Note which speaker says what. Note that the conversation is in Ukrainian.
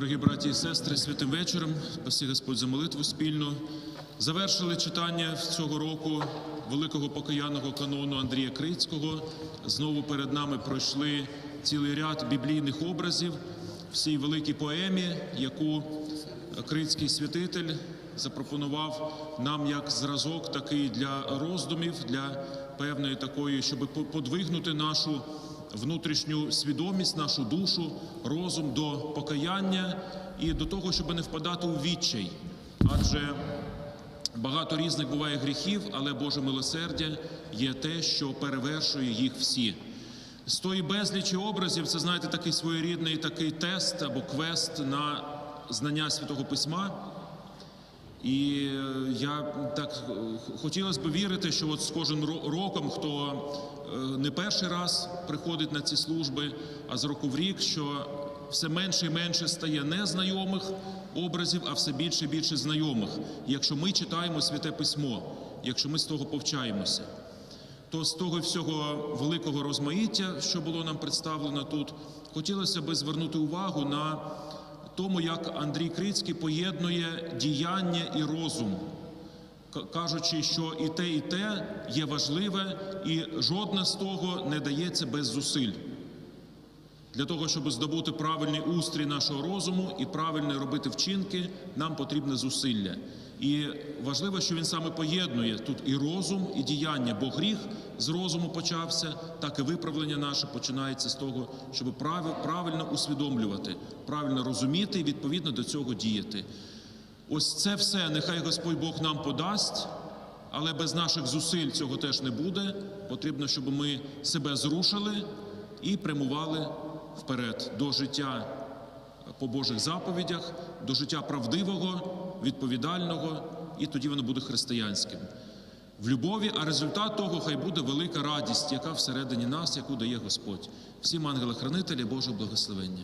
Speaker 1: Дорогі браті і сестри, святим вечором, спаси Господь за молитву спільну. Завершили читання цього року великого покаянного канону Андрія Крицького. Знову перед нами пройшли цілий ряд біблійних образів в цій великій поемі, яку Крицький святитель запропонував нам як зразок такий для роздумів, для певної такої, щоб подвигнути нашу внутрішню свідомість, нашу душу, розум до покаяння і до того, щоб не впадати у відчай. Адже багато різних буває гріхів, але Боже милосердя є те, що перевершує їх всі. З тої безлічі образів, це знаєте, такий своєрідний такий тест або квест на знання святого письма. І е, я так е, хотілося б вірити, що от з кожним роком, хто е, не перший раз приходить на ці служби, а з року в рік, що все менше і менше стає незнайомих образів, а все більше і більше знайомих. Якщо ми читаємо святе письмо, якщо ми з того повчаємося то з того всього великого розмаїття, що було нам представлено тут, хотілося би звернути увагу на тому, як Андрій Крицький поєднує діяння і розум, кажучи, що і те, і те є важливе, і жодне з того не дається без зусиль. Для того, щоб здобути правильний устрій нашого розуму і правильно робити вчинки, нам потрібне зусилля. І важливо, що він саме поєднує тут і розум, і діяння, бо гріх з розуму почався, так і виправлення наше починається з того, щоб правильно усвідомлювати, правильно розуміти і відповідно до цього діяти. Ось це все нехай Господь Бог нам подасть, але без наших зусиль цього теж не буде. Потрібно, щоб ми себе зрушили і прямували вперед до життя по Божих заповідях, до життя правдивого, відповідального, і тоді воно буде християнським. В любові, а результат того хай буде велика радість, яка всередині нас, яку дає Господь. Всім ангели-хранителі Божого благословення.